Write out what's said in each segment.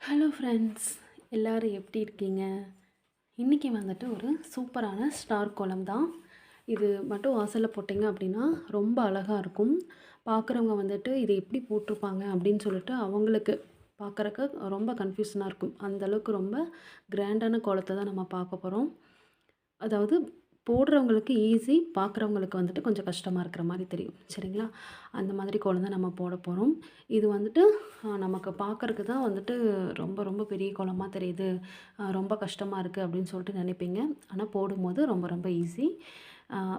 Hello friends எல்லோரும் எப்படி இருக்கீங்க? இன்றைக்கி வந்துட்டு ஒரு சூப்பரான ஸ்டார் கோலம் தான். இது மட்டும் வாசலில் போட்டிங்க அப்படின்னா ரொம்ப அழகாக இருக்கும். பார்க்குறவங்க வந்துட்டு இது எப்படி போட்டிருப்பாங்க அப்படின்னு சொல்லிட்டு அவங்களுக்கு பார்க்குறக்கு ரொம்ப கன்ஃபியூஷனாக இருக்கும். அந்தளவுக்கு ரொம்ப கிராண்டான கோலத்தை தான் நம்ம பார்க்க போகிறோம் அதாவது போடுறவங்களுக்கு ஈஸி பார்க்குறவங்களுக்கு வந்துட்டு கொஞ்சம் கஷ்டமாக இருக்கிற மாதிரி தெரியும். சரிங்களா? அந்த மாதிரி கோலம் தான் நம்ம போட போகிறோம் இது வந்துட்டு நமக்கு பார்க்குறக்கு தான் வந்துட்டு ரொம்ப ரொம்ப பெரிய கோலமாக தெரியுது. ரொம்ப கஷ்டமாக இருக்குது அப்படின்னு சொல்லிட்டு நினைப்பீங்க. ஆனால் போடும்போது ரொம்ப ரொம்ப ஈஸி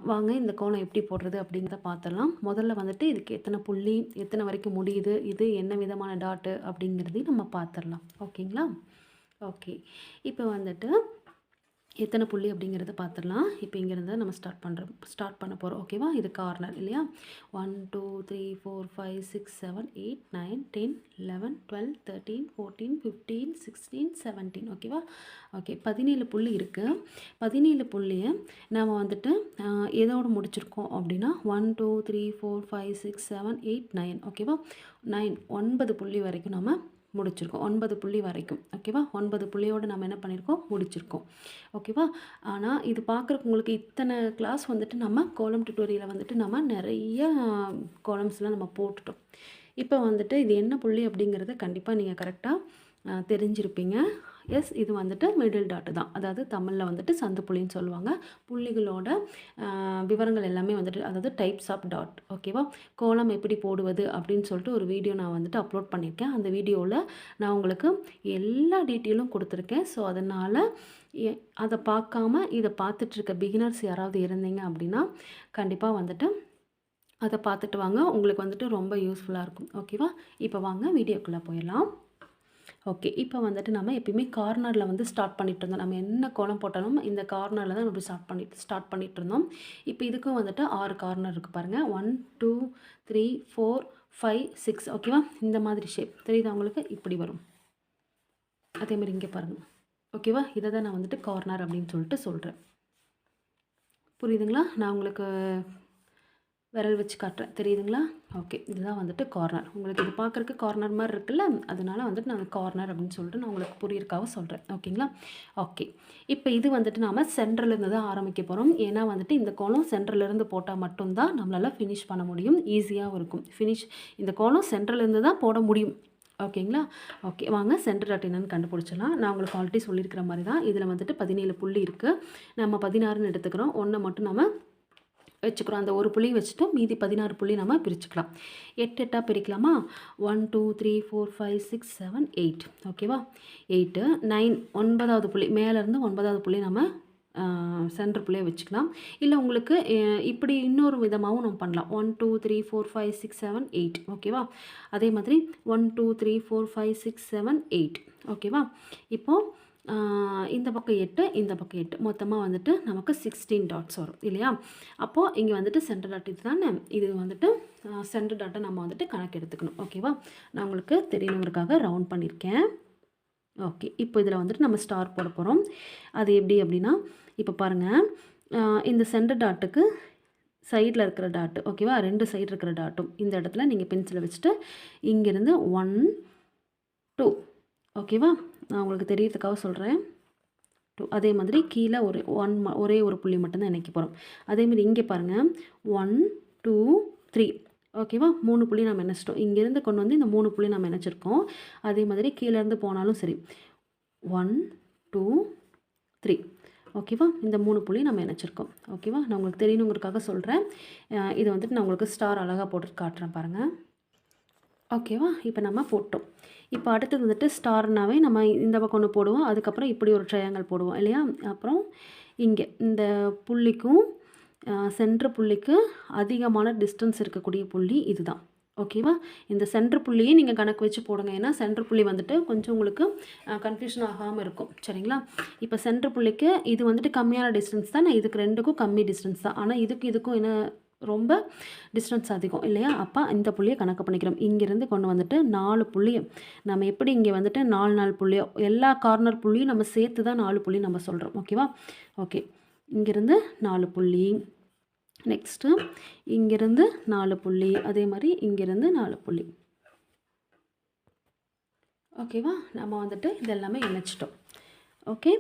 வாங்க இந்த கோலம் எப்படி போடுறது அப்படிங்கிறத பார்த்துடலாம். முதல்ல வந்துட்டு இதுக்கு எத்தனை புள்ளி எத்தனை வரைக்கும் முடியுது இது என்ன விதமான டாட்டு அப்படிங்கிறதையும் நம்ம பார்த்துடலாம். ஓகேங்களா? ஓகே. இப்போ வந்துட்டு எத்தனை புள்ளி அப்படிங்கிறத பார்த்துடலாம். இப்போ இங்கேருந்து நம்ம ஸ்டார்ட் பண்ணுறோம் ஸ்டார்ட் பண்ண போகிறோம் ஓகேவா இது கார்னர் இல்லையா? One two three four five six seven eight nine ten eleven twelve thirteen fourteen fifteen sixteen seventeen ஓகேவா ஓகே பதினேழு புள்ளி இருக்குது பதினேழு புள்ளியை நாம் வந்துட்டு எதோடு முடிச்சிருக்கோம் அப்படின்னா one two three four five six seven eight nine ஓகேவா நைன் ஒன்பது புள்ளி வரைக்கும் நம்ம முடிச்சிருக்கோம். ஒன்பது புள்ளி வரைக்கும். ஓகேவா ஒன்பது புள்ளியோடு நம்ம என்ன பண்ணியிருக்கோம் முடிச்சிருக்கோம். ஓகேவா ஆனால் இது பார்க்குறக்கு உங்களுக்கு இத்தனை கிளாஸ் வந்துட்டு நம்ம கோலம் டியூட்டோரியலை வந்துட்டு நம்ம நிறைய கோலம்ஸ்லாம் நம்ம போட்டுட்டோம். இப்போ வந்துட்டு இது என்ன புள்ளி அப்படிங்கிறத கண்டிப்பாக நீங்கள் கரெக்டாக தெரிஞ்சிருப்பீங்க. எஸ் இது வந்துட்டு மிடில் டாட்டு தான். அதாவது தமிழில் வந்துட்டு சந்து புள்ளின்னு சொல்லுவாங்க. புள்ளிகளோட விவரங்கள் எல்லாமே வந்துட்டு அதாவது டைப்ஸ் ஆஃப் டாட் ஓகேவா கோலம் எப்படி போடுவது அப்படின்னு சொல்லிட்டு ஒரு வீடியோ நான் வந்துட்டு அப்லோட் பண்ணியிருக்கேன். அந்த வீடியோவில் நான் உங்களுக்கு எல்லா டீட்டெயிலும் கொடுத்துருக்கேன். ஸோ அதனால் அதை பார்க்காம இதை பார்த்துட்ருக்க பிகினர்ஸ் யாராவது இருந்தீங்க அப்படின்னா கண்டிப்பாக வந்துட்டு அதை பார்த்துட்டு வாங்க. உங்களுக்கு வந்துட்டு ரொம்ப யூஸ்ஃபுல்லாக இருக்கும். ஓகேவா இப்போ வாங்க வீடியோக்குள்ளே போயிடலாம். ஓகே இப்போ வந்துட்டு நம்ம எப்பயுமே கார்னரில் வந்து ஸ்டார்ட் பண்ணிட்டு இருந்தோம். நம்ம என்ன கோலம் போட்டாலும் இந்த கார்னரில் தான் நம்ம ஸ்டார்ட் பண்ணிட்டு ஸ்டார்ட் பண்ணிட்டு இருந்தோம். இப்போ இதுக்கும் வந்துட்டு ஆறு கார்னர் இருக்குது பாருங்கள் one two three four five six ஓகேவா இந்த மாதிரி ஷேப் தெரியுது அவங்களுக்கு இப்படி வரும். அதே மாதிரி இங்கே பாருங்கள் ஓகேவா இதை தான் நான் வந்துட்டு கார்னர் அப்படின்னு சொல்லிட்டு சொல்கிறேன் புரியுதுங்களா? நான் உங்களுக்கு விரல் வச்சு காட்டுறேன். தெரியுதுங்களா? ஓகே இதுதான் வந்துட்டு கார்னர் உங்களுக்கு இது பார்க்குறக்கு கார்னர் மாதிரி இருக்குல்ல? அதனால் வந்துட்டு நான் கார்னர் அப்படின்னு சொல்லிட்டு நான் உங்களுக்கு புரியிருக்காக சொல்கிறேன் ஓகேங்களா ஓகே இப்போ இது வந்துட்டு நாம் சென்ட்ரலேருந்து தான் ஆரம்பிக்க போகிறோம் ஏன்னா வந்துட்டு இந்த கோலம் சென்ட்ரலேருந்து போட்டால் மட்டும்தான் நம்மளால் ஃபினிஷ் பண்ண முடியும். ஈஸியாகவும் இருக்கும். ஃபினிஷ் இந்த கோலம் சென்ட்ரலேருந்து தான் போட முடியும். ஓகேங்களா ஓகே வாங்க சென்டர் டாட் என்னன்னு கண்டுபிடிச்சலாம் நான் உங்களுக்கு ஆல்ரெடி சொல்லியிருக்கிற மாதிரி தான். இதில் வந்துட்டு பதினேழு புள்ளி இருக்குது நம்ம பதினாறுன்னு எடுத்துக்கிறோம். ஒன்றை மட்டும் நம்ம வச்சுக்கிறோம். அந்த ஒரு புள்ளி வச்சுட்டு மீதி பதினாறு புள்ளி நம்ம பிரிச்சுக்கலாம். எட்டு எட்டாக பிரிக்கலாமா? One two three four five six seven eight ஓகேவா எயிட்டு நைன் ஒன்பதாவது புள்ளி. மேலேருந்து ஒன்பதாவது புள்ளி நம்ம சென்டர் புள்ளியை வச்சுக்கலாம். இல்லை உங்களுக்கு இப்படி இன்னொரு விதமாகவும் நம்ம பண்ணலாம். One two three four five six seven eight ஓகேவா அதே மாதிரி one two three four five six seven eight ஓகேவா இப்போது இந்த பக்கம் எட்டு இந்த பக்கம் எட்டு. மொத்தமாக வந்துட்டு நமக்கு சிக்ஸ்டீன் டாட்ஸ் வரும் இல்லையா? அப்போது இங்கே வந்துட்டு சென்டர் டாட் இது தானே இது வந்துட்டு சென்டர் டாட்டை நம்ம வந்துட்டு கணக்கு எடுத்துக்கணும். ஓகேவா நான் உங்களுக்கு தெரியணுங்கிறதுக்காக ரவுண்ட் பண்ணியிருக்கேன் ஓகே இப்போ இதில் வந்துட்டு நம்ம ஸ்டார் போட போகிறோம் அது எப்படி அப்படின்னா இப்போ பாருங்கள் இந்த சென்டர் டாட்டுக்கு சைடில் இருக்கிற டாட்டு ஓகேவா ரெண்டு சைடு இருக்கிற டாட்டும் இந்த இடத்துல நீங்கள் பென்சிலை வச்சுட்டு இங்கேருந்து ஒன் டூ ஓகேவா நான் உங்களுக்கு தெரியறதுக்காக சொல்கிறேன் டூ அதே மாதிரி கீழே ஒரு ஒன் ஒரே ஒரு புள்ளி மட்டும்தான் இணைக்க போகிறோம் அதேமாதிரி இங்கே பாருங்கள் ஒன் டூ த்ரீ ஓகேவா மூணு புள்ளி நம்ம இணைச்சிட்டோம். இங்கேருந்து கொண்டு வந்து இந்த மூணு புள்ளி நம்ம இணைச்சிருக்கோம். அதே மாதிரி கீழேருந்து போனாலும் சரி. ஒன் டூ த்ரீ ஓகேவா இந்த மூணு புள்ளி நம்ம இணைச்சிருக்கோம். ஓகேவா நான் உங்களுக்கு தெரியணுங்கிறதுக்காக சொல்கிறேன் இது வந்துட்டு நான் உங்களுக்கு ஸ்டார் அழகாக போட்டு காட்டுறேன் பாருங்கள் ஓகேவா? இப்போ நம்ம போட்டோம். இப்போ அடுத்தது வந்துட்டு ஸ்டார்னாவே நம்ம இந்த பக்கம் ஒன்று போடுவோம். அதுக்கப்புறம் இப்படி ஒரு ட்ரையாங்கல் போடுவோம் இல்லையா? அப்புறம் இங்கே இந்த புள்ளிக்கும் சென்ட்ரு புள்ளிக்கு அதிகமான டிஸ்டன்ஸ் இருக்கக்கூடிய புள்ளி இதுதான். ஓகேவா? இந்த சென்ட்ரு புள்ளியே நீங்கள் கணக்கு வச்சு போடுங்க. ஏன்னா சென்ட்ரு புள்ளி வந்துட்டு கொஞ்சம் உங்களுக்கு கன்ஃபியூஷன் ஆகாமல் இருக்கும். சரிங்களா? இப்போ சென்ட்ரு புள்ளிக்கு இது வந்துட்டு கம்மியான டிஸ்டன்ஸ் தான். நான் இதுக்கு ரெண்டுக்கும் கம்மி டிஸ்டன்ஸ் தான். ஆனால் இதுக்கு இதுக்கும் என்ன ரொம்ப டிஸ்டன்ஸ் அதிகம். இல்லையா? அப்போ இந்த புள்ளியை கணக்கு பண்ணிக்கிறோம். இங்கேருந்து கொண்டு வந்துட்டு நாலு புள்ளியும் நம்ம எப்படி இங்கே வந்துட்டு நாலு நாலு புள்ளியோ எல்லா கார்னர் புள்ளியும் நம்ம சேர்த்து தான் நாலு புள்ளி நம்ம சொல்கிறோம் ஓகேவா ஓகே இங்கேருந்து நாலு புள்ளி. நெக்ஸ்ட்டு இங்கேருந்து நாலு புள்ளி. அதே மாதிரி இங்கேருந்து நாலு புள்ளி. ஓகேவா நம்ம வந்துட்டு இதெல்லாமே இணைச்சிட்டோம். ஓகே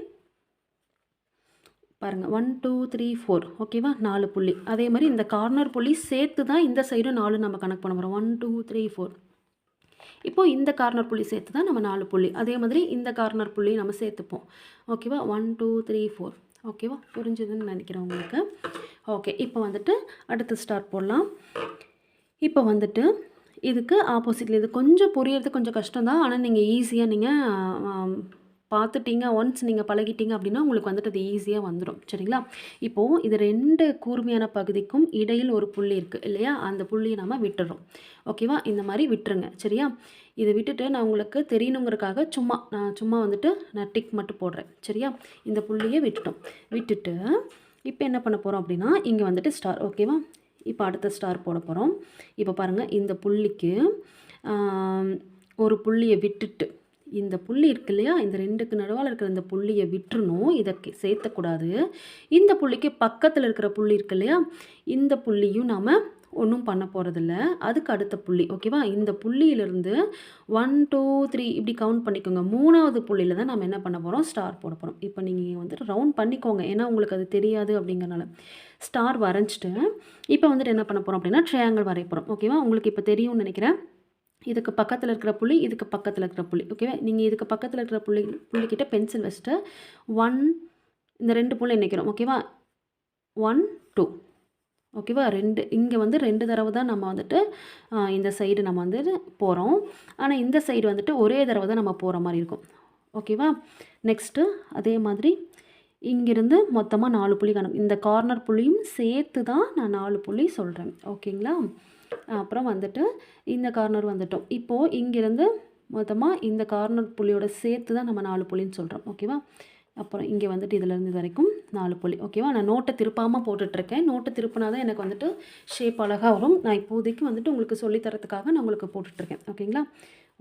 பாருங்கள் ஒன் டூ த்ரீ ஃபோர் ஓகேவா நாலு புள்ளி. அதே மாதிரி இந்த கார்னர் புள்ளி சேர்த்து தான் இந்த சைடும் நாலு நம்ம கணக்கு பண்ண போகிறோம் ஒன் டூ த்ரீ ஃபோர் இப்போது இந்த கார்னர் புள்ளி சேர்த்து தான் நம்ம நாலு புள்ளி. அதே மாதிரி இந்த கார்னர் புள்ளி நம்ம சேர்த்துப்போம். ஓகேவா ஒன் டூ த்ரீ ஃபோர் ஓகேவா புரிஞ்சுதுன்னு நினைக்கிறேன் உங்களுக்கு. ஓகே இப்போ வந்துட்டு அடுத்து ஸ்டார் போடலாம். இப்போ வந்துட்டு இதுக்கு ஆப்போசிட்டில் இது கொஞ்சம் புரியறது கொஞ்சம் கஷ்டம் தான். ஆனால் நீங்கள் ஈஸியாக நீங்கள் பார்த்துட்டீங்க ஒன்ஸ் நீங்கள் பழகிட்டீங்க அப்படின்னா உங்களுக்கு வந்துட்டு அது ஈஸியாக வந்துடும் சரிங்களா? இப்போது இது ரெண்டு கூர்மையான பகுதிக்கும் இடையில் ஒரு புள்ளி இருக்குது இல்லையா? அந்த புள்ளியை நம்ம விட்டுறோம். ஓகேவா இந்த மாதிரி விட்டுருங்க. சரியா? இதை விட்டுட்டு நான் உங்களுக்கு தெரியணுங்கிறதுக்காக சும்மா நான் சும்மா வந்துட்டு நான் டிக் மட்டும் போடுறேன். சரியா? இந்த புள்ளியை விட்டுட்டோம். விட்டுட்டு இப்போ என்ன பண்ண போகிறோம் அப்படின்னா இங்கே வந்துட்டு ஸ்டார் ஓகேவா இப்போ அடுத்த ஸ்டார் போட போகிறோம் இப்போ பாருங்கள் இந்த புள்ளிக்கு ஒரு புள்ளியை விட்டுட்டு இந்த புள்ளி இருக்கு இல்லையா? இந்த ரெண்டுக்கு நடுவால் இருக்கிற இந்த புள்ளியை விட்டுறணும். இதை சேர்த்தக்கூடாது. இந்த புள்ளிக்கு பக்கத்தில் இருக்கிற புள்ளி இருக்கு இல்லையா? இந்த புள்ளியும் நாம் ஒன்றும் பண்ண போகிறதில்ல அதுக்கு அடுத்த புள்ளி. ஓகேவா இந்த புள்ளியிலிருந்து ஒன் டூ த்ரீ இப்படி கவுண்ட் பண்ணிக்கோங்க. மூணாவது புள்ளியில் தான் நம்ம என்ன பண்ண போகிறோம் ஸ்டார் போட போகிறோம் இப்போ நீங்கள் வந்துட்டு ரவுண்ட் பண்ணிக்கோங்க. ஏன்னா உங்களுக்கு அது தெரியாது அப்படிங்கிறனால. ஸ்டார் வரைஞ்சிட்டு இப்போ வந்துட்டு என்ன பண்ண போகிறோம் அப்படின்னா ட்ரையாங்கிள் வரைய போகிறோம் ஓகேவா உங்களுக்கு இப்போ தெரியும்னு நினைக்கிறேன். இதுக்கு பக்கத்தில் இருக்கிற புள்ளி இதுக்கு பக்கத்தில் இருக்கிற புள்ளி. ஓகேவா நீங்கள் இதுக்கு பக்கத்தில் இருக்கிற புள்ளி புள்ளிக்கிட்ட பென்சில் வச்சுட்டு ஒன் இந்த ரெண்டு புள்ளி நினைக்கிறோம் ஓகேவா ஒன் டூ ஓகேவா ரெண்டு. இங்கே வந்து ரெண்டு தடவை தான் நம்ம வந்துட்டு இந்த சைடு நம்ம வந்து போகிறோம் ஆனால் இந்த சைடு வந்துட்டு ஒரே தடவை தான் நம்ம போகிற மாதிரி இருக்கும். ஓகேவா நெக்ஸ்ட்டு அதே மாதிரி இங்கிருந்து மொத்தமாக நாலு புள்ளி கணக்கு இந்த கார்னர் புள்ளியும் சேர்த்து தான் நான் நாலு புள்ளி சொல்கிறேன் ஓகேங்களா அப்புறம் வந்துட்டு இந்த கார்னர் வந்துட்டோம். இப்போது இங்கேருந்து மொத்தமாக இந்த கார்னர் புள்ளியோட சேர்த்து தான் நம்ம நாலு புள்ளின்னு சொல்கிறோம் ஓகேவா அப்புறம் இங்கே வந்துட்டு இதுலேருந்து வரைக்கும் நாலு புள்ளி. ஓகேவா நான் நோட்டை திருப்பாமல் போட்டுட்ருக்கேன். நோட்டை திருப்பினா தான் எனக்கு வந்துட்டு ஷேப் அழகாக வரும். நான் இப்போதைக்கு வந்துட்டு உங்களுக்கு சொல்லித் தரத்துக்காக நான் உங்களுக்கு போட்டுட்ருக்கேன். ஓகேங்களா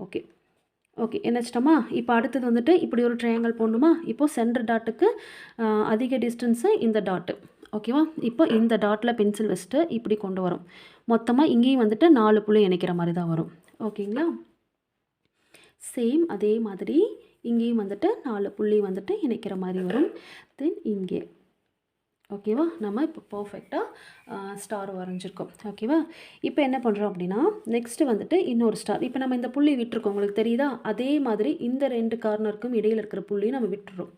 ஓகே ஓகே என்ன வச்சிட்டோமா? இப்போ அடுத்தது வந்துட்டு இப்படி ஒரு ட்ரையாங்கல் போடணுமா? இப்போது சென்டர் டாட்டுக்கு அதிக டிஸ்டன்ஸு இந்த டாட்டு ஓகேவா இப்போ இந்த டாட்டில் பென்சில் வச்சுட்டு இப்படி கொண்டு வரும். மொத்தமாக இங்கேயும் வந்துட்டு நாலு புள்ளி இணைக்கிற மாதிரி தான் வரும். ஓகேங்களா சேம் அதே மாதிரி இங்கேயும் வந்துட்டு நாலு புள்ளி வந்துட்டு இணைக்கிற மாதிரி வரும். தென் இங்கே. ஓகேவா? நம்ம இப்போ பர்ஃபெக்டாக ஸ்டார் வரைஞ்சிருக்கோம். ஓகேவா? இப்போ என்ன பண்ணுறோம் அப்படின்னா நெக்ஸ்ட்டு வந்துட்டு இன்னொரு ஸ்டார் இப்போ நம்ம இந்த புள்ளி விட்டுருக்கோம். உங்களுக்கு தெரியுதா? அதே மாதிரி இந்த ரெண்டு கார்னருக்கும் இடையில் இருக்கிற புள்ளியை நம்ம விட்டுறோம்.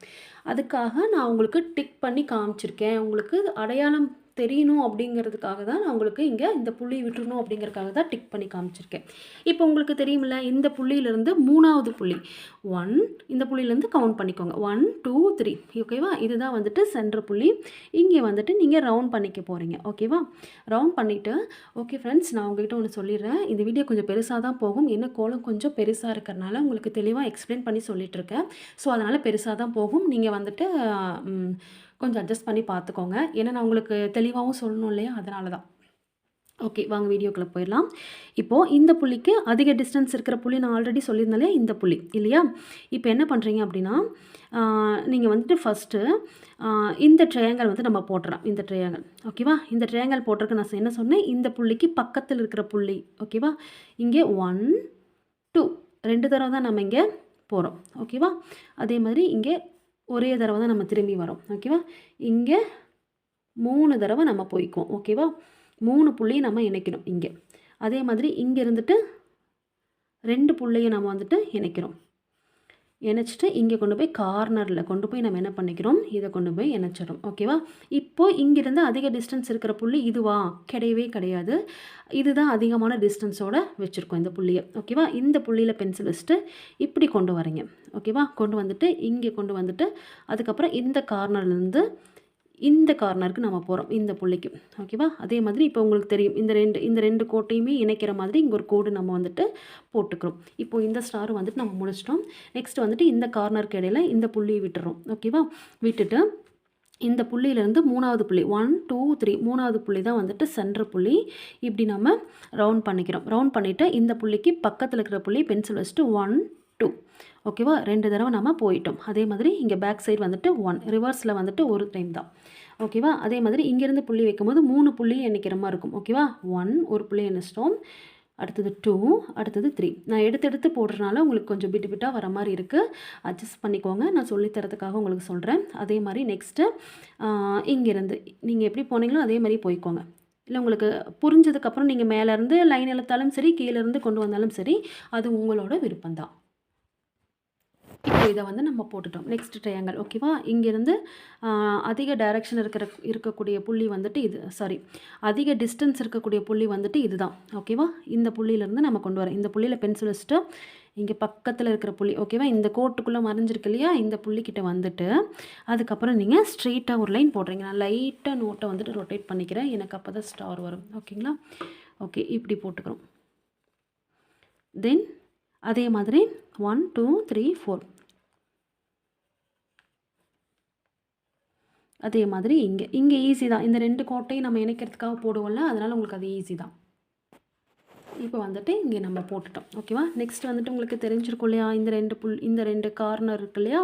அதுக்காக நான் உங்களுக்கு டிக் பண்ணி காமிச்சிருக்கேன். உங்களுக்கு அடையாளம் தெரியணும் அப்படிங்கிறதுக்காக தான் நான் உங்களுக்கு இங்கே இந்த புள்ளி விட்டுருணும் அப்படிங்கிறதுக்காக தான் டிக் பண்ணி காமிச்சிருக்கேன். இப்போ உங்களுக்கு தெரியுமில்ல இந்த புள்ளியிலேருந்து மூணாவது புள்ளி. ஒன் இந்த புள்ளியிலேருந்து கவுண்ட் பண்ணிக்கோங்க. ஒன் டூ த்ரீ ஓகேவா இதுதான் வந்துட்டு சென்டர் புள்ளி. இங்கே வந்துட்டு நீங்கள் ரவுண்ட் பண்ணிக்க போகிறீங்க ஓகேவா ரவுண்ட் பண்ணிவிட்டு ஓகே ஃப்ரெண்ட்ஸ் நான் உங்ககிட்ட ஒன்று சொல்லிடுறேன். இந்த வீடியோ கொஞ்சம் பெருசாக தான் போகும். என்ன கோலம் கொஞ்சம் பெருசாக இருக்கிறனால உங்களுக்கு தெளிவாக எக்ஸ்பிளைன் பண்ணி சொல்லிகிட்ருக்கேன் ஸோ அதனால் பெருசாக தான் போகும். நீங்கள் வந்துட்டு கொஞ்சம் அட்ஜஸ்ட் பண்ணி பார்த்துக்கோங்க. ஏன்னா நான் உங்களுக்கு தெளிவாகவும் சொல்லணும் இல்லையா? அதனால தான் ஓகே வாங்க வீடியோக்குள்ளே போயிடலாம். இப்போது இந்த புள்ளிக்கு அதிக டிஸ்டன்ஸ் இருக்கிற புள்ளி நான் ஆல்ரெடி சொல்லியிருந்தாலே இந்த புள்ளி இல்லையா? இப்போ என்ன பண்ணுறீங்க அப்படின்னா நீங்கள் வந்துட்டு ஃபஸ்ட்டு இந்த ட்ரையாங்கல் வந்து நம்ம போட்டுறோம் இந்த ட்ரையாங்கல் ஓகேவா இந்த ட்ரையாங்கல் போட்டிருக்கு நான் என்ன சொன்னேன்? இந்த புள்ளிக்கு பக்கத்தில் இருக்கிற புள்ளி ஓகேவா இங்கே ஒன் டூ ரெண்டு தடவை தான் நம்ம இங்கே போகிறோம் ஓகேவா அதே மாதிரி இங்கே ஒரே தடவை தான் நம்ம திரும்பி வரோம். ஓகேவா இங்கே மூணு தடவை நம்ம போய்க்குவோம். ஓகேவா மூணு புள்ளியை நம்ம இணைக்கணும் இங்கே. அதே மாதிரி இங்கே இருந்துட்டு ரெண்டு புள்ளையை நம்ம வந்துட்டு இணைக்கிறோம். இணைச்சிட்டு இங்கே கொண்டு போய் கார்னரில் கொண்டு போய் நம்ம என்ன பண்ணிக்கிறோம்? இதை கொண்டு போய் இணைச்சிடும் ஓகேவா இப்போது இங்கிருந்து அதிக டிஸ்டன்ஸ் இருக்கிற புள்ளி இதுவா? கிடையவே கிடையாது. இதுதான் அதிகமான டிஸ்டன்ஸோட வச்சுருக்கோம் இந்த புள்ளியை. ஓகேவா இந்த புள்ளியில் பென்சில் வச்சுட்டு இப்படி கொண்டு வரீங்க ஓகேவா கொண்டு வந்துட்டு இங்கே கொண்டு வந்துட்டு அதுக்கப்புறம் இந்த கார்னர்லேருந்து இந்த கார்னருக்கு நம்ம போகிறோம் இந்த புள்ளிக்கு. ஓகேவா அதே மாதிரி இப்போ உங்களுக்கு தெரியும் இந்த ரெண்டு இந்த ரெண்டு கோட்டையுமே இணைக்கிற மாதிரி இங்கே ஒரு கோடு நம்ம வந்துட்டு போட்டுக்கிறோம். இப்போ இந்த ஸ்டார் வந்துட்டு நம்ம முடிச்சிட்டோம். நெக்ஸ்ட் வந்துட்டு இந்த கார்னருக்கு இடையில இந்த புள்ளியை விட்டுறோம். ஓகேவா விட்டுட்டு இந்த புள்ளியிலேருந்து மூணாவது புள்ளி ஒன் டூ த்ரீ மூணாவது புள்ளி தான் வந்துட்டு சென்ற புள்ளி. இப்படி நம்ம ரவுண்ட் பண்ணிக்கிறோம். ரவுண்ட் பண்ணிவிட்டு இந்த புள்ளிக்கு பக்கத்தில் இருக்கிற புள்ளி பென்சில் வச்சுட்டு ஒன் டூ ஓகேவா ரெண்டு தடவை நம்ம போயிட்டோம். அதே மாதிரி இங்கே பேக் சைடு வந்துட்டு ஒன் ரிவர்ஸில் வந்துட்டு ஒரு டைம் தான். ஓகேவா அதே மாதிரி இங்கேருந்து புள்ளி வைக்கும்போது மூணு புள்ளி எண்ணிக்கிற மாதிரி இருக்கும். ஓகேவா ஒன் ஒரு புள்ளி எண்ணிச்சிட்டோம். அடுத்தது டூ அடுத்தது த்ரீ நான் எடுத்து எடுத்து போடுறதுனால உங்களுக்கு கொஞ்சம் பிட்டு பிட்டாக வர மாதிரி இருக்குது அட்ஜஸ்ட் பண்ணிக்கோங்க. நான் சொல்லித்தரதுக்காக உங்களுக்கு சொல்கிறேன் அதே மாதிரி நெக்ஸ்ட்டு இங்கேருந்து. நீங்கள் எப்படி போனீங்களோ அதே மாதிரி போய்க்கோங்க. இல்லை உங்களுக்கு புரிஞ்சதுக்கப்புறம் நீங்கள் மேலேருந்து லைன் இழுத்தாலும் சரி கீழேருந்து கொண்டு வந்தாலும் சரி அது உங்களோட விருப்பம்தான். இப்போ இதை வந்து நம்ம போட்டுட்டோம். நெக்ஸ்ட் ட்ரையாங்கல் ஓகேவா இங்கேருந்து அதிக டைரக்ஷன் இருக்கிற இருக்கக்கூடிய புள்ளி வந்துட்டு இது சாரி அதிக டிஸ்டன்ஸ் இருக்கக்கூடிய புள்ளி வந்துட்டு இதுதான் ஓகேவா இந்த புள்ளியிலேருந்து நம்ம கொண்டு வரோம் இந்த புள்ளியில் பென்சில் வச்சுட்டு இங்கே பக்கத்தில் இருக்கிற புள்ளி ஓகேவா இந்த கோட்டுக்குள்ளே மறைஞ்சிருக்கு இல்லையா? இந்த புள்ளிக்கிட்ட வந்துட்டு அதுக்கப்புறம் நீங்கள் ஸ்ட்ரெயிட்டாக ஒரு லைன் போடுறீங்க. நான் லைட்டாக நோட்டை வந்துட்டு ரொட்டேட் பண்ணிக்கிறேன். எனக்கு அப்போ தான் ஸ்டார் வரும் ஓகேங்களா ஓகே இப்படி போட்டுக்கிறோம். தென் அதே மாதிரி ஒன் டூ த்ரீ ஃபோர் அதே மாதிரி இங்கே. இங்கே ஈஸி தான். இந்த ரெண்டு கோட்டையும் நம்ம இணைக்கிறதுக்காக போடுவோம்ல அதனால் உங்களுக்கு அது ஈஸி தான். இப்போ வந்துட்டு இங்கே நம்ம போட்டுட்டோம். ஓகேவா நெக்ஸ்ட் வந்துட்டு உங்களுக்கு தெரிஞ்சிருக்கும் இல்லையா? இந்த ரெண்டு புல் இந்த ரெண்டு கார்னர் இருக்கு இல்லையா?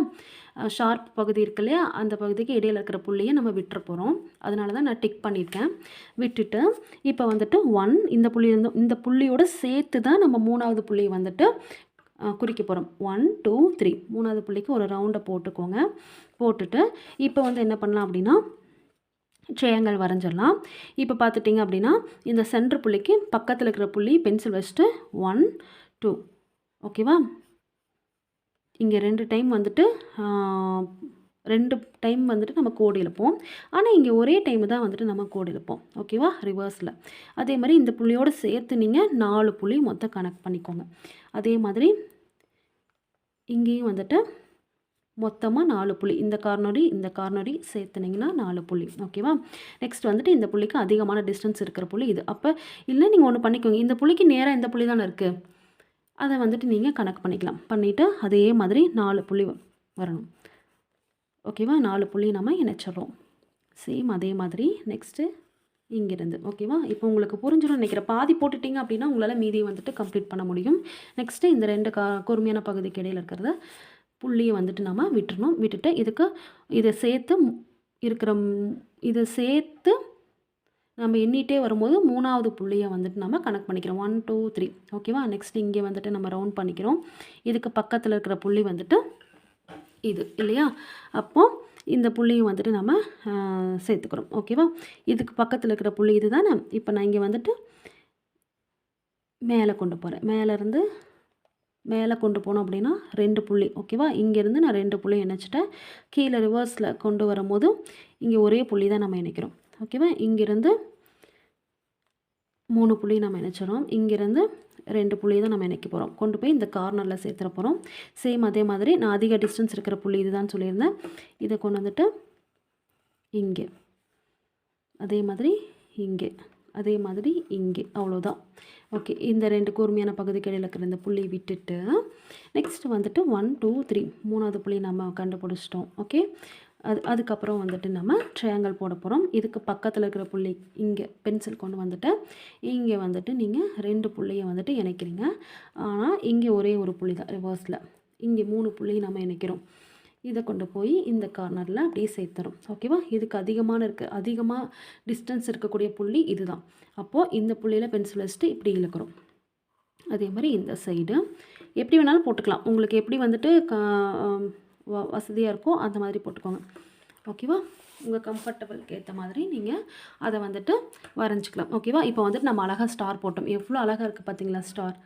ஷார்ப் பகுதி இருக்கு இல்லையா? அந்த பகுதிக்கு இடையில இருக்கிற புள்ளியை நம்ம விட்டுற போகிறோம் அதனால தான் நான் டிக் பண்ணியிருக்கேன். விட்டுட்டு இப்போ வந்துட்டு ஒன் இந்த புள்ளியிலேருந்து இந்த புள்ளியோட சேர்த்து தான் நம்ம மூணாவது புள்ளியை வந்துட்டு குறிக்க போகிறோம் ஒன் டூ த்ரீ மூணாவது புள்ளிக்கு ஒரு ரவுண்டை போட்டுக்கோங்க. போட்டுட்டு இப்போ வந்து என்ன பண்ணலாம் அப்படின்னா ட்ரையாங்கல் வரைஞ்சிடலாம். இப்போ பார்த்துட்டிங்க அப்படின்னா இந்த சென்ட்ரு புள்ளிக்கு பக்கத்தில் இருக்கிற புள்ளி பென்சில் வச்சுட்டு ஒன் டூ ஓகேவா இங்கே ரெண்டு டைம் வந்துட்டு ரெண்டு டைம் வந்துட்டு நம்ம கோடு இழுப்போம். ஆனால் இங்கே ஒரே டைம் தான் வந்துட்டு நம்ம கோடு இழுப்போம். ஓகேவா ரிவர்ஸில் அதே மாதிரி இந்த புள்ளியோடு சேர்த்து நீங்கள் நாலு புள்ளி மொத்தம் கனெக்ட் பண்ணிக்கோங்க. அதே மாதிரி இங்கேயும் வந்துட்டு மொத்தமாக நாலு புள்ளி. இந்த கார்னரி இந்த கார்னரி சேர்த்துனீங்கன்னா நாலு புள்ளி. ஓகேவா நெக்ஸ்ட் வந்துட்டு இந்த புள்ளிக்கு அதிகமான டிஸ்டன்ஸ் இருக்கிற புள்ளி இது. அப்போ இல்லை நீங்கள் ஒன்று பண்ணிக்கோங்க. இந்த புள்ளிக்கு நேராக இந்த புள்ளி தானே இருக்குது அதை வந்துட்டு நீங்கள் கனெக்ட் பண்ணிக்கலாம். பண்ணிவிட்டு அதே மாதிரி நாலு புள்ளி வரணும். ஓகேவா நாலு புள்ளி நம்ம இணைச்சிட்றோம். சேம் அதே மாதிரி. நெக்ஸ்ட்டு இங்கேருந்து. ஓகேவா இப்போ உங்களுக்கு புரிஞ்சிடும் நினைக்கிறேன் பாதி போட்டுட்டிங்க அப்படின்னா உங்களால் மீதியை வந்துட்டு கம்ப்ளீட் பண்ண முடியும். நெக்ஸ்ட்டு இந்த ரெண்டு கா பொறுமையான பகுதிக்கு இடையில் இருக்கிறத புள்ளியை வந்துட்டு நம்ம விட்டுறணும். விட்டுட்டு இதுக்கு இதை சேர்த்து இருக்கிற இதை சேர்த்து நம்ம எண்ணிகிட்டே வரும்போது மூணாவது புள்ளியை வந்துட்டு நம்ம கனெக்ட் பண்ணிக்கிறோம். ஒன் டூ த்ரீ ஓகேவா நெக்ஸ்ட் இங்கே வந்துட்டு நம்ம ரவுண்ட் பண்ணிக்கிறோம். இதுக்கு பக்கத்தில் இருக்கிற புள்ளி வந்துட்டு இது இல்லையா? அப்போது இந்த புள்ளியும் வந்துட்டு நம்ம சேர்த்துக்கிறோம். ஓகேவா இதுக்கு பக்கத்தில் இருக்கிற புள்ளி இது தானே இப்போ நான் இங்கே வந்துட்டு மேலே கொண்டு போகிறேன் மேலேருந்து மேலே கொண்டு போனோம் அப்படின்னா ரெண்டு புள்ளி. ஓகேவா இங்கேருந்து நான் ரெண்டு புள்ளி இணைச்சிட்டேன். கீழே ரிவர்ஸில் கொண்டு வரும்போது இங்கே ஒரே புள்ளி தான் நம்ம இணைக்கிறோம். ஓகேவா இங்கேருந்து மூணு புள்ளி நம்ம இணைச்சிடும் இங்கேருந்து ரெண்டு புள்ளி தான் நம்ம இணைக்க போகிறோம் கொண்டு போய் இந்த கார்னரில் சேர்த்துற போகிறோம் சேம் அதே மாதிரி நான் அதிக டிஸ்டன்ஸ் இருக்கிற புள்ளி இதுதான் சொல்லியிருந்தேன். இதை கொண்டு வந்துட்டு இங்கே. அதே மாதிரி இங்கே. அதே மாதிரி இங்கே. அவ்வளோதான் ஓகே இந்த ரெண்டு கூர்மையான பகுதிக்கு இடையில் இருக்கிற இந்த புள்ளி விட்டுட்டு நெக்ஸ்ட் வந்துட்டு ஒன் டூ த்ரீ மூணாவது புள்ளி நம்ம கண்டுபிடிச்சிட்டோம். ஓகே அது அதுக்கப்புறம் வந்துட்டு நம்ம ட்ரையாங்கல் போட போகிறோம் இதுக்கு பக்கத்தில் இருக்கிற புள்ளி இங்கே பென்சில் கொண்டு வந்துட்டு இங்கே வந்துட்டு நீங்கள் ரெண்டு புள்ளியை வந்துட்டு இணைக்கிறீங்க. ஆனால் இங்கே ஒரே ஒரு புள்ளி தான் ரிவர்ஸில் இங்கே மூணு புள்ளியை நம்ம இணைக்கிறோம். இதை கொண்டு போய் இந்த கார்னரில் அப்படியே சேர்த்துறோம். ஓகேவா இதுக்கு அதிகமான இருக்க அதிகமாக டிஸ்டன்ஸ் இருக்கக்கூடிய புள்ளி இதுதான். அப்போது இந்த புள்ளியில் பென்சில் வச்சுட்டு இப்படி இழுக்கிறோம். அதே மாதிரி இந்த சைடு எப்படி வேணாலும் போட்டுக்கலாம். உங்களுக்கு எப்படி வந்துட்டு கா வசதியாக இருக்கோ அந்த மாதிரி போட்டுக்கோங்க. ஓகேவா உங்கள் கம்ஃபர்டபுளுக்கு ஏற்ற மாதிரி நீங்கள் அதை வந்துட்டு வரைஞ்சிக்கலாம். ஓகேவா இப்போ வந்துட்டு நம்ம அழகாக ஸ்டார் போட்டோம். எவ்வளோ அழகாக இருக்குது பார்த்தீங்களா ஸ்டார்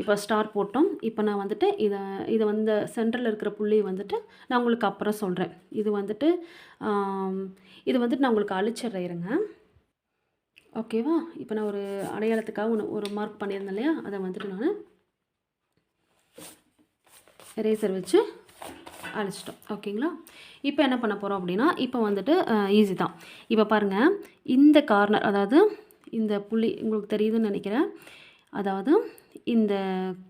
இப்போ ஸ்டார் போட்டோம். இப்போ நான் வந்துட்டு இதை இதை வந்து சென்டரில் இருக்கிற புள்ளி வந்துட்டு நான் உங்களுக்கு அப்புறம் சொல்கிறேன் இது வந்துட்டு இது வந்துட்டு நான் உங்களுக்கு அழிச்சிட்றேன் இருங்க. ஓகேவா இப்போ நான் ஒரு அடையாளத்துக்காக ஒன்று ஒரு மார்க் பண்ணியிருந்தேன் இல்லையா? அதை வந்துட்டு நான் எரேசர் வச்சு அழிச்சிட்டோம். ஓகேங்களா? இப்போ என்ன பண்ண போகிறோம் அப்படின்னா இப்போ வந்துட்டு ஈஸி தான். இப்போ பாருங்கள் இந்த கார்னர் அதாவது இந்த புள்ளி உங்களுக்கு தெரியுதுன்னு நினைக்கிறேன். அதாவது இந்த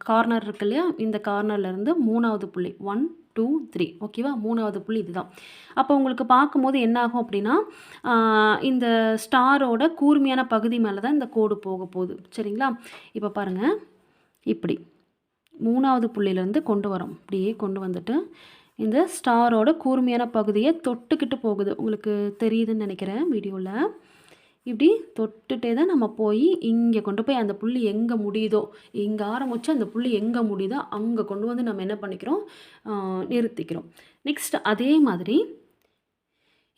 கார்னர் இருக்கு இல்லையா? இந்த கார்னர்லேருந்து மூணாவது புள்ளி. ஒன் டூ த்ரீ ஓகேவா மூணாவது புள்ளி இதுதான். அப்போ உங்களுக்கு பார்க்கும்போது என்ன ஆகும் அப்படின்னா இந்த ஸ்டாரோட கூர்மையான பகுதி மேலே தான் இந்த கோடு போக போகுது. சரிங்களா? இப்போ பாருங்கள் இப்படி. மூணாவது புள்ளியிலேருந்து கொண்டு வரோம். இப்படியே கொண்டு வந்துட்டு இந்த ஸ்டாரோட கூர்மையான பகுதியை தொட்டுக்கிட்டு போகுது. உங்களுக்கு தெரியுதுன்னு நினைக்கிறேன் வீடியோவில் இப்படி தொட்டுட்டே தான் நம்ம போய் இங்கே கொண்டு போய் அந்த புள்ளி எங்கே முடியுதோ இங்கே ஆரம்பித்து அந்த புள்ளி எங்கே முடியுதோ அங்கே கொண்டு வந்து நம்ம என்ன பண்ணிக்கிறோம்? நிறுத்திக்கிறோம். நெக்ஸ்ட் அதே மாதிரி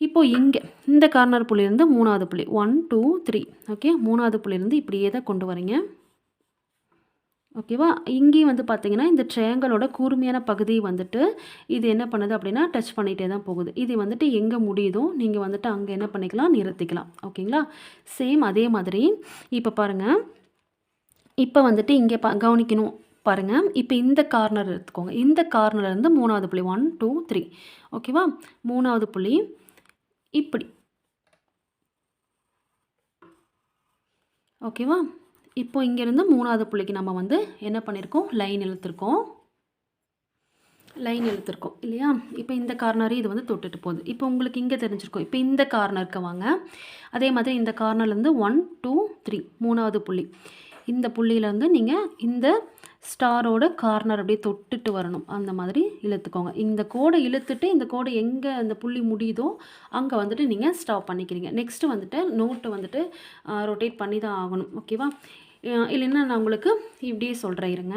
இப்போ இங்கே இந்த கார்னர் புள்ளியிலேருந்து மூணாவது புள்ளி. ஒன் டூ த்ரீ ஓகே மூணாவது புள்ளியிலேருந்து இப்படியே தான் கொண்டு வரீங்க ஓகேவா? இங்கேயும் வந்து பார்த்தீங்கன்னா இந்த ட்ரையாங்கலோட கூர்மையான பகுதி வந்துட்டு இது என்ன பண்ணுது அப்படின்னா டச் பண்ணிகிட்டே தான் போகுது. இது வந்துட்டு எங்கே முடியுதோ நீங்கள் வந்துட்டு அங்கே என்ன பண்ணிக்கலாம் நிறுத்திக்கலாம். ஓகேங்களா? சேம் அதே மாதிரி இப்போ பாருங்கள் இப்போ வந்துட்டு இங்கே பா கவனிக்கணும் பாருங்கள் இப்போ இந்த கார்னர் எடுத்துக்கோங்க. இந்த கார்னர்லேருந்து மூணாவது புள்ளி ஒன் டூ த்ரீ ஓகேவா? மூணாவது புள்ளி இப்படி. ஓகேவா? இப்போ இங்கேருந்து மூணாவது புள்ளிக்கு நம்ம வந்து என்ன பண்ணியிருக்கோம்? லைன் இழுத்துருக்கோம். லைன் இழுத்துருக்கோம் இல்லையா? இப்போ இந்த கார்னரையும் இது வந்து தொட்டுட்டு போகுது. இப்போ உங்களுக்கு இங்கே தெரிஞ்சிருக்கும். இப்போ இந்த கார்னருக்கு வாங்க. அதே மாதிரி இந்த கார்னர்லேருந்து ஒன் டூ த்ரீ மூணாவது புள்ளி. இந்த புள்ளியிலேருந்து நீங்கள் இந்த ஸ்டாரோட கார்னர் அப்படியே தொட்டுட்டு வரணும். அந்த மாதிரி இழுத்துக்கோங்க. இந்த கோடை இழுத்துட்டு இந்த கோடை எங்கே அந்த புள்ளி முடியுதோ அங்கே வந்துட்டு நீங்கள் ஸ்டாப் பண்ணிக்கிறீங்க. நெக்ஸ்ட்டு வந்துட்டு நோட்டு வந்துட்டு ரொட்டேட் பண்ணி தான் ஆகணும். ஓகேவா இல்லைன்னா நான் உங்களுக்கு இப்படியே சொல்கிறேன் இருங்க.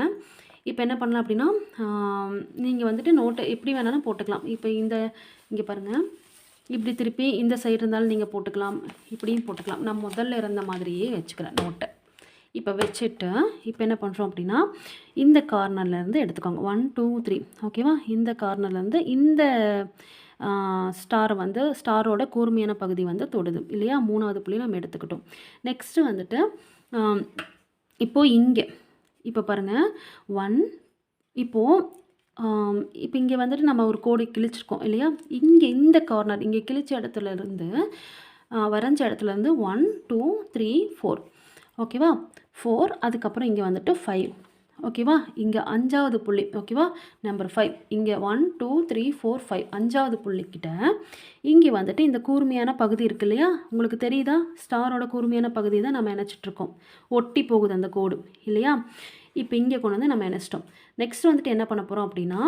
இப்போ என்ன பண்ணலாம் அப்படின்னா நீங்கள் வந்துட்டு நோட்டை எப்படி வேணாலும் போட்டுக்கலாம். இப்போ இந்த இங்கே பாருங்கள் இப்படி திருப்பி இந்த சைடு இருந்தாலும் நீங்கள் போட்டுக்கலாம். இப்படியும் போட்டுக்கலாம். நான் முதல்ல இருந்த மாதிரியே வச்சுக்கிறேன் நோட்டை இப்போ வச்சுட்டு இப்போ என்ன பண்ணுறோம் அப்படின்னா இந்த கார்னர்லேருந்து எடுத்துக்கோங்க. ஒன் டூ த்ரீ ஓகேவா இந்த கார்னர்லேருந்து இந்த ஸ்டார் வந்து ஸ்டாரோட கூர்மையான பகுதி வந்து தொடுது இல்லையா? மூணாவது புள்ளி நம்ம எடுத்துக்கிட்டோம். நெக்ஸ்ட்டு வந்துட்டு இப்போது இங்கே. இப்போ பாருங்கள் ஒன் இப்போது இப்போ இங்கே வந்துட்டு நம்ம ஒரு கோடு கிழிச்சிருக்கோம் இல்லையா? இங்கே இந்த கார்னர் இங்கே கிழிச்ச இடத்துல இருந்து வரைஞ்ச இடத்துலேருந்து ஒன் டூ த்ரீ ஃபோர் ஓகேவா ஃபோர் அதுக்கப்புறம் இங்கே வந்துட்டு ஃபைவ் ஓகேவா இங்கே அஞ்சாவது புள்ளி. ஓகேவா நம்பர் ஃபைவ் இங்கே one two three four five அஞ்சாவது புள்ளிக்கிட்ட இங்கே வந்துட்டு இந்த கூர்மையான பகுதி இருக்கு இல்லையா? உங்களுக்கு தெரியுதா? ஸ்டாரோட கூர்மையான பகுதி தான் நம்ம நினச்சிட்ருக்கோம் ஒட்டி போகுது அந்த கோடு இல்லையா? இப்போ இங்கே கொண்டு வந்து நம்ம இணைச்சிட்டோம். நெக்ஸ்ட் வந்துட்டு என்ன பண்ண போகிறோம் அப்படின்னா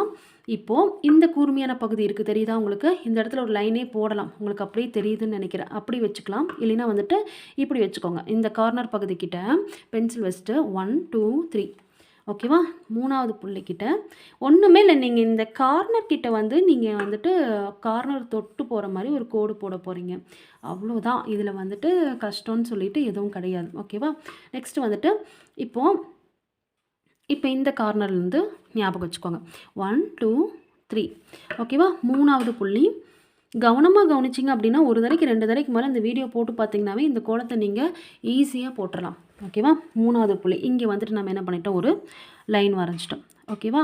இப்போது இந்த கூர்மையான பகுதி இருக்குது தெரியுதா உங்களுக்கு? இந்த இடத்துல ஒரு லைனே போடலாம். உங்களுக்கு அப்படியே தெரியுதுன்னு நினைக்கிறேன். அப்படி வச்சுக்கலாம். இல்லைன்னா வந்துட்டு இப்படி வச்சுக்கோங்க. இந்த கார்னர் பகுதிக்கிட்ட பென்சில் வச்சுட்டு ஒன் டூ த்ரீ ஓகேவா மூணாவது புள்ளிக்கிட்ட. ஒன்றுமே இல்லை. நீங்கள் இந்த கார்னர் கிட்ட வந்து நீங்கள் வந்துட்டு கார்னர் தொட்டு போகிற மாதிரி ஒரு கோடு போட போகிறீங்க அவ்வளோதான் இதில் வந்துட்டு கஷ்டம்னு சொல்லிட்டு எதுவும் கிடையாது. ஓகேவா நெக்ஸ்ட் வந்துட்டு இப்போது இப்போ இந்த கார்னர்லேருந்து ஞாபகம் வச்சுக்கோங்க. ஒன் டூ த்ரீ ஓகேவா மூணாவது புள்ளி. கவனமாக கவனிச்சிங்க அப்படின்னா ஒரு தடவைக்கு ரெண்டு தடவைக்கு மேலே இந்த வீடியோ போட்டு பார்த்தீங்கன்னாவே இந்த கோலத்தை நீங்கள் ஈஸியாக போட்டுடலாம் ஓகேவா மூணாவது புள்ளி. இங்கே வந்துட்டு நம்ம என்ன பண்ணிட்டோம்? ஒரு லைன் வரைஞ்சிட்டோம். ஓகேவா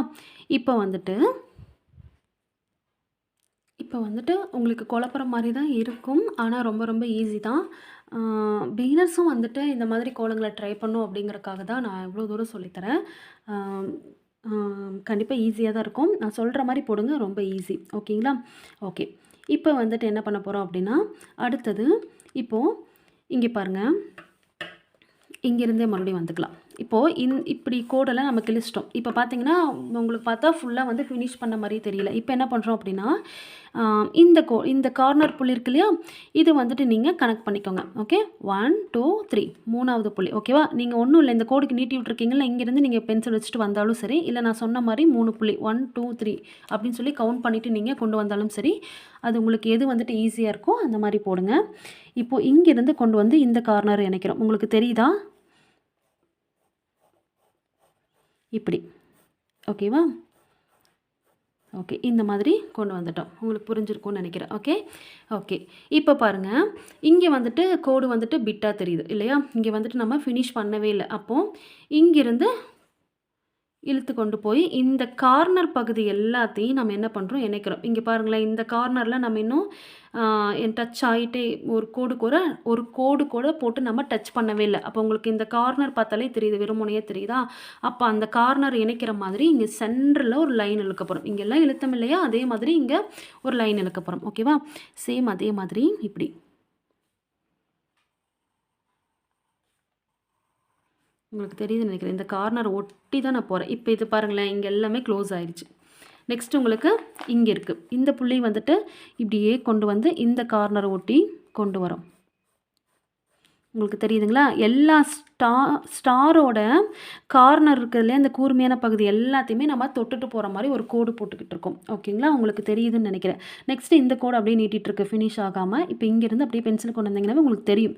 இப்போ வந்துட்டு இப்போ வந்துட்டு உங்களுக்கு குழப்புற மாதிரி தான் இருக்கும். ஆனால் ரொம்ப ரொம்ப ஈஸி தான். பிகினர்ஸும் வந்துட்டு இந்த மாதிரி கோலங்களை ட்ரை பண்ணும் அப்படிங்கிறக்காக தான் நான் இவ்வளோ தூரம் சொல்லித்தரேன். கண்டிப்பாக ஈஸியாக தான் இருக்கும். நான் சொல்கிற மாதிரி போடுங்க ரொம்ப ஈஸி ஓகேங்களா? ஓகே. இப்போ வந்துட்டு என்ன பண்ண போகிறோம் அப்படின்னா அடுத்தது இப்போது இங்கே பாருங்கள் இங்கேருந்தே மறுபடியும் வந்துக்கலாம். இப்போது இந் இப்படி கோடெல்லாம் நம்ம கிழிச்சிட்டோம். இப்போ பார்த்தீங்கன்னா உங்களுக்கு பார்த்தா ஃபுல்லாக வந்து ஃபினிஷ் பண்ண மாதிரி தெரியல. இப்போ என்ன பண்ணுறோம் அப்படின்னா இந்த கோ இந்த கார்னர் புள்ளி இருக்கு இல்லையா? இது வந்துட்டு நீங்கள் கனெக்ட் பண்ணிக்கோங்க. ஓகே ஒன் டூ த்ரீ மூணாவது புள்ளி. ஓகேவா நீங்கள் ஒன்றும் இல்லை இந்த கோடுக்கு நீட்டி விட்ருக்கீங்களா இங்கேருந்து நீங்கள் பென்சில் வச்சுட்டு வந்தாலும் சரி இல்லை நான் சொன்ன மாதிரி மூணு புள்ளி. ஒன் டூ த்ரீ அப்படின்னு சொல்லி கவுண்ட் பண்ணிவிட்டு நீங்கள் கொண்டு வந்தாலும் சரி அது உங்களுக்கு எது வந்துட்டு ஈஸியாக இருக்கோ அந்த மாதிரி போடுங்க. இப்போது இங்கேருந்து கொண்டு வந்து இந்த கார்னர் இணைக்கிறோம். உங்களுக்கு தெரியுதா? இப்படி. ஓகேவா ஓகே இந்த மாதிரி கொண்டு வந்துட்டோம். உங்களுக்கு புரிஞ்சிருக்கும்னு நினைக்கிறேன். ஓகே ஓகே இப்போ பாருங்கள் இங்கே வந்துட்டு கோடு வந்துட்டு பிட்டாக தெரியுது இல்லையா? இங்கே வந்துட்டு நம்ம ஃபினிஷ் பண்ணவே இல்லை. அப்போது இங்கிருந்து இழுத்து கொண்டு போய் இந்த கார்னர் பகுதி எல்லாத்தையும் நம்ம என்ன பண்ணுறோம் இணைக்கிறோம். இங்கே பாருங்களேன் இந்த கார்னரில் நம்ம இன்னும் என் டச் ஆகிட்டே ஒரு கோடு கூட ஒரு கோடு கூட போட்டு நம்ம டச் பண்ணவே இல்லை. அப்போ உங்களுக்கு இந்த கார்னர் பார்த்தாலே தெரியுது வெறுமுனையே தெரியுதா? அப்போ அந்த கார்னர் இணைக்கிற மாதிரி இங்கே சென்டரில் ஒரு லைன் இழுக்க போகிறோம் இங்கெல்லாம் இழுத்தம் இல்லையா அதே மாதிரி இங்கே ஒரு லைன் இழுக்க போகிறோம் ஓகேவா சேம் அதே மாதிரி இப்படி. உங்களுக்கு தெரியுதுன்னு நினைக்கிறேன். இந்த கார்னர் ஒட்டி தான் நான் போகிறேன் இப்போ இது பாருங்களேன் இங்கே எல்லாமே க்ளோஸ் ஆயிடுச்சு. நெக்ஸ்ட் உங்களுக்கு இங்கே இருக்குது இந்த புள்ளி வந்துட்டு இப்படியே கொண்டு வந்து இந்த கார்னரை ஒட்டி கொண்டு வரோம். உங்களுக்கு தெரியுதுங்களா? எல்லா ஸ்டா ஸ்டாரோட கார்னர் இருக்கிறதுலே அந்த கூர்மையான பகுதி எல்லாத்தையுமே நம்ம தொட்டுட்டு போகிற மாதிரி ஒரு கோடு போட்டுக்கிட்டு இருக்கோம். ஓகேங்களா? உங்களுக்கு தெரியுதுன்னு நினைக்கிறேன். நெக்ஸ்ட் இந்த கோடு அப்படியே நீட்டிகிட்டு இருக்கு ஃபினிஷ் ஆகாமல் இப்போ இங்கேருந்து அப்படியே பென்சில் கொண்டு வந்தீங்கன்னா உங்களுக்கு தெரியும்.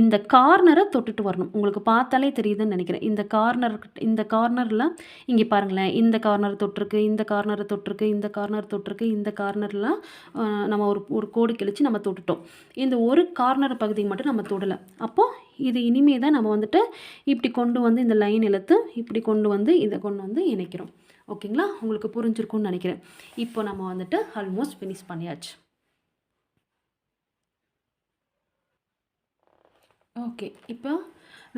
இந்த கார்னரை தொட்டுட்டு வரணும். உங்களுக்கு பார்த்தாலே தெரியுதுன்னு நினைக்கிறேன். இந்த கார்னர் இந்த கார்னரில் இங்கே பாருங்களேன். இந்த கார்னர் தொட்டிருக்கு இந்த கார்னரை தொட்டிருக்கு இந்த கார்னர் தொட்டிருக்கு இந்த கார்னர்லாம் நம்ம ஒரு ஒரு கோடு கிழிச்சு நம்ம தொட்டுட்டோம். இந்த ஒரு கார்னர் பகுதியை மட்டும் நம்ம தொடலை. அப்போது இது இனிமே தான் நம்ம வந்துட்டு இப்படி கொண்டு வந்து இந்த லைன் இழுத்து இப்படி கொண்டு வந்து இதை கொண்டு வந்து இணைக்கிறோம். ஓகேங்களா? உங்களுக்கு புரிஞ்சிருக்கும்னு நினைக்கிறேன். இப்போ நம்ம வந்துட்டு ஆல்மோஸ்ட் ஃபினிஷ் பண்ணியாச்சு. ஓகே. இப்போ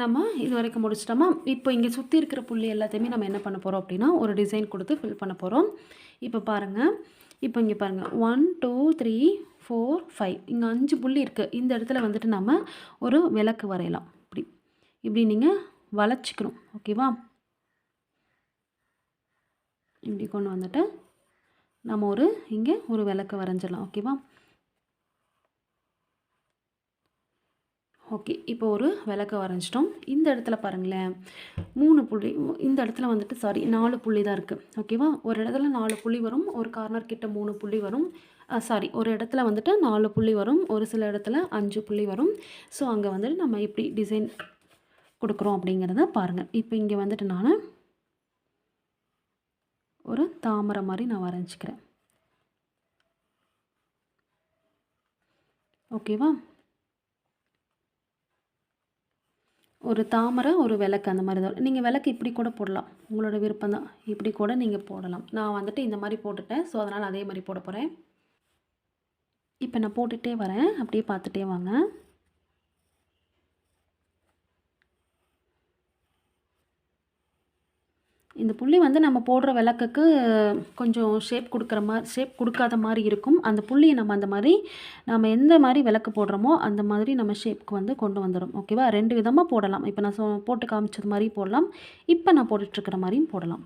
நம்ம இது வரைக்கும் முடிச்சிட்டோமா இப்போ இங்கே சுற்றி இருக்கிற புள்ளி எல்லாத்தையுமே நம்ம என்ன பண்ண போகிறோம் அப்படின்னா ஒரு டிசைன் கொடுத்து ஃபில் பண்ண போகிறோம் இப்போ பாருங்கள் இப்போ இங்கே பாருங்கள் one two three four five இங்கே அஞ்சு புள்ளி இருக்குது இந்த இடத்துல வந்துட்டு நம்ம ஒரு விளக்கு வரையலாம். இப்படி. இப்படி நீங்கள் வளைச்சிக்கணும். ஓகேவா இப்படி கொண்டு வந்துட்டு நம்ம ஒரு இங்கே ஒரு விளக்கு வரைஞ்சிடலாம். ஓகேவா ஓகே இப்போ ஒரு விளக்க வரைஞ்சிட்டோம். இந்த இடத்துல பாருங்களேன். மூணு புள்ளி இந்த இடத்துல வந்துட்டு சாரி நாலு புள்ளி தான் இருக்குது ஓகேவா ஒரு இடத்துல நாலு புள்ளி வரும். ஒரு கார்னர் கிட்ட மூணு புள்ளி வரும். சாரி ஒரு இடத்துல வந்துட்டு நாலு புள்ளி வரும் ஒரு சில இடத்துல அஞ்சு புள்ளி வரும். ஸோ அங்கே வந்துட்டு நம்ம எப்படி டிசைன் கொடுக்குறோம் அப்படிங்கிறத பாருங்கள் இப்போ இங்கே வந்துட்டு நான் ஒரு தாமரை மாதிரி நான் வரைஞ்சிக்கிறேன். ஓகேவா ஒரு தாமரை ஒரு விளக்கு அந்த மாதிரி தான். நீங்கள் விளக்கு இப்படி கூட போடலாம். உங்களோட விருப்பம் தான் இப்படி கூட நீங்கள் போடலாம். நான் வந்துட்டு இந்த மாதிரி போட்டுட்டேன். ஸோ அதனால் அதே மாதிரி போட போகிறேன் இப்போ நான் போட்டுகிட்டே வரேன். அப்படியே பார்த்துட்டே வாங்க. இந்த புள்ளி வந்து நம்ம போடுற விளக்குக்கு கொஞ்சம் ஷேப் கொடுக்குற மாதிரி ஷேப் கொடுக்காத மாதிரி இருக்கும். அந்த புள்ளியை நம்ம அந்த மாதிரி நம்ம எந்த மாதிரி விளக்கு போடுறோமோ அந்த மாதிரி நம்ம ஷேப்க்கு வந்து கொண்டு வந்துடும் ஓகேவா ரெண்டு விதமாக போடலாம். இப்போ நான் சொ போட்டு காமிச்சது மாதிரி போடலாம். இப்போ நான் போட்டுட்ருக்கிற மாதிரியும் போடலாம்.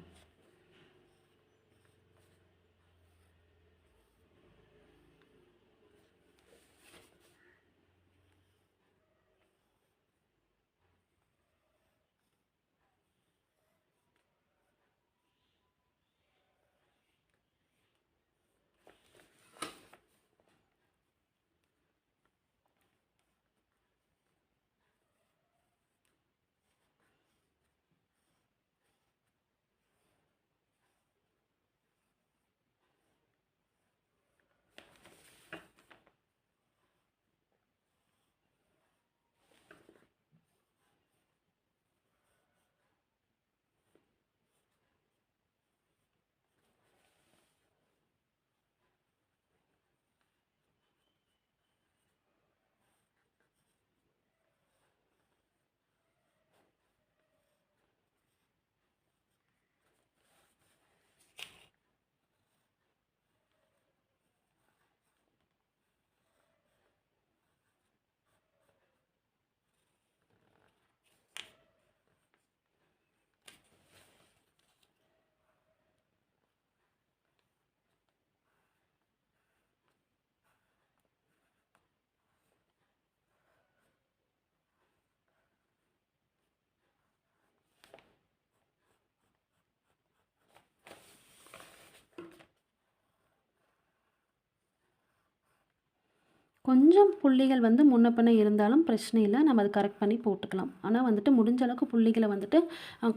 கொஞ்சம் புள்ளிகள் வந்து முன்ன பின்ன இருந்தாலும் பிரச்சனை இல்லை. நம்ம அதை கரெக்ட் பண்ணி போட்டுக்கலாம். ஆனால் வந்துட்டு முடிஞ்ச அளவுக்கு புள்ளிகளை வந்துட்டு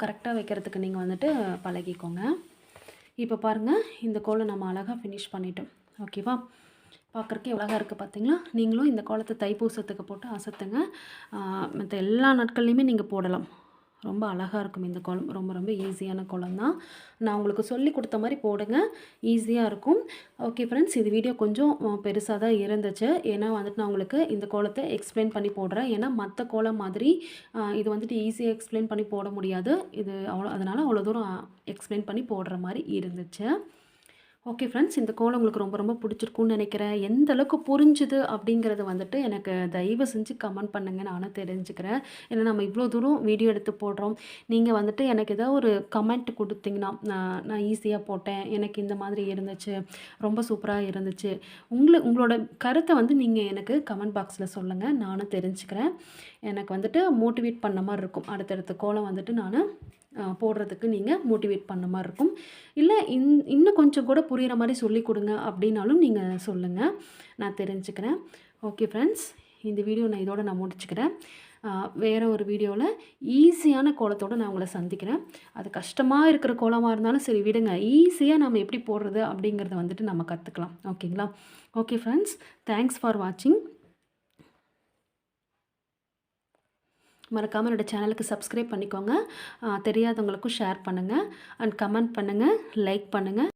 கரெக்டாக வைக்கிறதுக்கு நீங்கள் வந்துட்டு பழகிக்கோங்க. இப்போ பாருங்கள் இந்த கோலை நம்ம அழகாக ஃபினிஷ் பண்ணிட்டோம். ஓகேவா பார்க்குறக்கே அழகாக இருக்குது பார்த்தீங்களா நீங்களும் இந்த கோலத்தை தைப்பூசத்துக்கு போட்டு அசத்துங்க. மற்ற எல்லா நாட்கள்லையுமே நீங்கள் போடலாம். ரொம்ப அழகாக இருக்கும் இந்த குளம் ரொம்ப ரொம்ப ஈஸியான குளம் தான் நான் உங்களுக்கு சொல்லி கொடுத்த மாதிரி போடுங்க. ஈஸியாக இருக்கும். ஓகே ஃப்ரெண்ட்ஸ் இது வீடியோ கொஞ்சம் பெருசாக தான் இருந்துச்சு. ஏன்னா வந்துட்டு நான் உங்களுக்கு இந்த கோலத்தை எக்ஸ்பிளைன் பண்ணி போடுறேன். ஏன்னா மற்ற கோலம் மாதிரி இது வந்துட்டு ஈஸியாக எக்ஸ்பிளைன் பண்ணி போட முடியாது. இது அவ்வளோ அதனால் அவ்வளோ தூரம் எக்ஸ்பிளைன் பண்ணி போடுற மாதிரி இருந்துச்சு. ஓகே ஃப்ரெண்ட்ஸ் இந்த கோலம் உங்களுக்கு ரொம்ப ரொம்ப பிடிச்சிருக்கும்னு நினைக்கிறேன். எந்த அளவுக்கு புரிஞ்சுது அப்படிங்கிறத வந்துட்டு எனக்கு தயவு செஞ்சு கமெண்ட் பண்ணுங்க நானும் தெரிஞ்சுக்கிறேன். ஏன்னா நம்ம இவ்வளோ தூரம் வீடியோ எடுத்து போடுறோம். நீங்கள் வந்துட்டு எனக்கு ஏதாவது ஒரு கமெண்ட் கொடுத்தீங்கன்னா நான் நான் ஈஸியாக போட்டேன். எனக்கு இந்த மாதிரி இருந்துச்சு. ரொம்ப சூப்பராக இருந்துச்சு. உங்களை உங்களோட கருத்தை வந்து நீங்கள் எனக்கு கமெண்ட் பாக்ஸில் சொல்லுங்கள் நானும் தெரிஞ்சுக்கிறேன். எனக்கு வந்துட்டு மோட்டிவேட் பண்ண மாதிரி இருக்கும். அடுத்தடுத்த கோலம் வந்துட்டு நான் போடுறதுக்கு நீங்கள் மோட்டிவேட் பண்ண மாதிரி இருக்கும். இல்லை இன் இன்னும் கொஞ்சம் கூட புரிகிற மாதிரி சொல்லி கொடுங்க அப்படின்னாலும் நீங்கள் சொல்லுங்கள் நான் தெரிஞ்சுக்கிறேன். ஓகே ஃப்ரெண்ட்ஸ் இந்த வீடியோ நான் இதோட நான் முடிச்சுக்கிறேன். வேறு ஒரு வீடியோவில் ஈஸியான கோலத்தோடு நான் உங்களை சந்திக்கிறேன். அது கஷ்டமாக இருக்கிற கோலமாக இருந்தாலும் சரி விடுங்க. ஈஸியாக நம்ம எப்படி போடுறது அப்படிங்கிறத வந்துட்டு நம்ம கற்றுக்கலாம் ஓகேங்களா ஓகே ஃப்ரெண்ட்ஸ் தேங்க்ஸ் ஃபார் வாட்சிங் மறக்காமல் என்னோடய சேனலுக்கு சப்ஸ்கிரைப் பண்ணிக்கோங்க. தெரியாதவங்களுக்கும் ஷேர் பண்ணுங்கள் அண்ட் கமெண்ட் பண்ணுங்கள் லைக் பண்ணுங்கள்